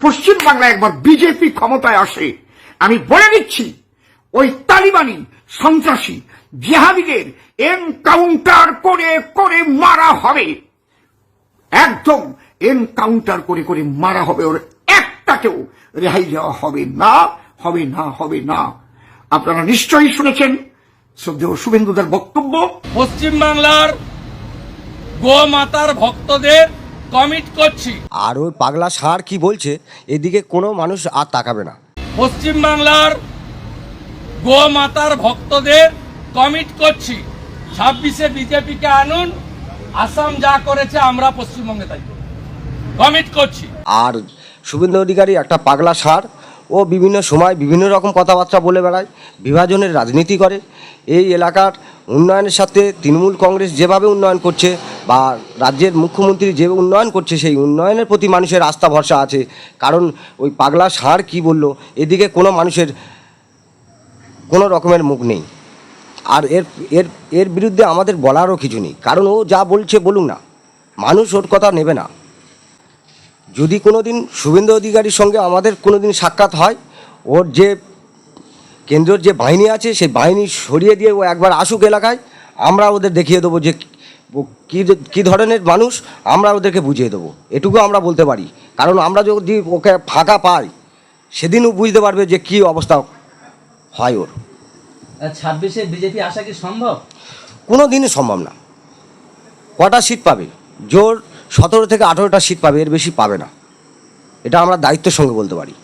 পশ্চিম বাংলায় একবার বিজেপি ক্ষমতায় আসে, আমি বলে দিচ্ছি, ওই তালিবানি সন্ত্রাসী জিহাদিদের এনকাউন্টার করে করে মারা হবে। একদম এনকাউন্টার করে করে মারা হবে, ওর একটাকেও রেহাই দেওয়া হবে না হবে না হবে না। আপনারা নিশ্চয়ই শুনেছেন, শ্রদ্ধেয় শুভেন্দুদের বক্তব্য। পশ্চিম বাংলার গোমাতার ভক্তদের কমিট করছি। আর ওই পাগলা ষাঁড় কি বলছে? এদিকে কোনো মানুষ আর তাকাবে না। পশ্চিম বাংলার গোমাতার ভক্তদের কমিট করছি। ছাব্বিশে বিজেপিকে আনুন আসাম যা করেছে আমরা পশ্চিমবঙ্গে তাই কমিট করছি। আর শুভেন্দু অধিকারী একটা পাগলা ষাঁড় ও বিভিন্ন সময় বিভিন্ন রকম কথাবার্তা বলে বেড়ায় বিভাজনের রাজনীতি করে। এই এলাকার উন্নয়নের সাথে তৃণমূল কংগ্রেস যেভাবে উন্নয়ন করছে বা রাজ্যের মুখ্যমন্ত্রী যে উন্নয়ন করছে সেই উন্নয়নের প্রতি মানুষের আস্থা, ভরসা আছে। কারণ ওই পাগলা ষাঁড় কী বলল? এদিকে কোনো মানুষের কোনো রকমের মুখ নেই। আর এর এর এর বিরুদ্ধে আমাদের বলারও কিছু নেই। কারণ ও যা বলছে বলুক না। মানুষ ওর কথা নেবে না। যদি কোনো দিন শুভেন্দু অধিকারীর সঙ্গে আমাদের কোনো দিন সাক্ষাৎ হয়, ওর যে কেন্দ্রের যে বাহিনী আছে, সেই বাহিনী সরিয়ে দিয়ে ও একবার আসুক এলাকায়, আমরা ওদের দেখিয়ে দেবো যে কী কী ধরনের মানুষ আমরা ওদেরকে বুঝিয়ে দেবো। এটুকু আমরা বলতে পারি। কারণ আমরা যদি ওকে ফাঁকা পাই সেদিনও বুঝতে পারবে যে কী অবস্থা হয় ওর। ছাব্বিশে বিজেপি আসা কি সম্ভব? কোনো দিনই সম্ভব না। কটা সিট পাবে? জোর সতেরো থেকে আঠেরোটা সিট পাবে এর বেশি পাবে না। এটা আমরা দায়িত্বের সঙ্গে বলতে পারি।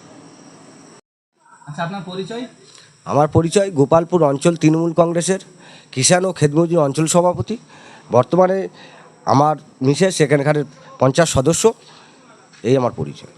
আচ্ছা আপনার পরিচয়? আমার পরিচয় গোপালপুর অঞ্চল তৃণমূল কংগ্রেসের কিষাণ ও খেতমজুর অঞ্চল সভাপতি। বর্তমানে আমার মিশে সেখানকার পঞ্চাশ সদস্য এই আমার পরিচয়।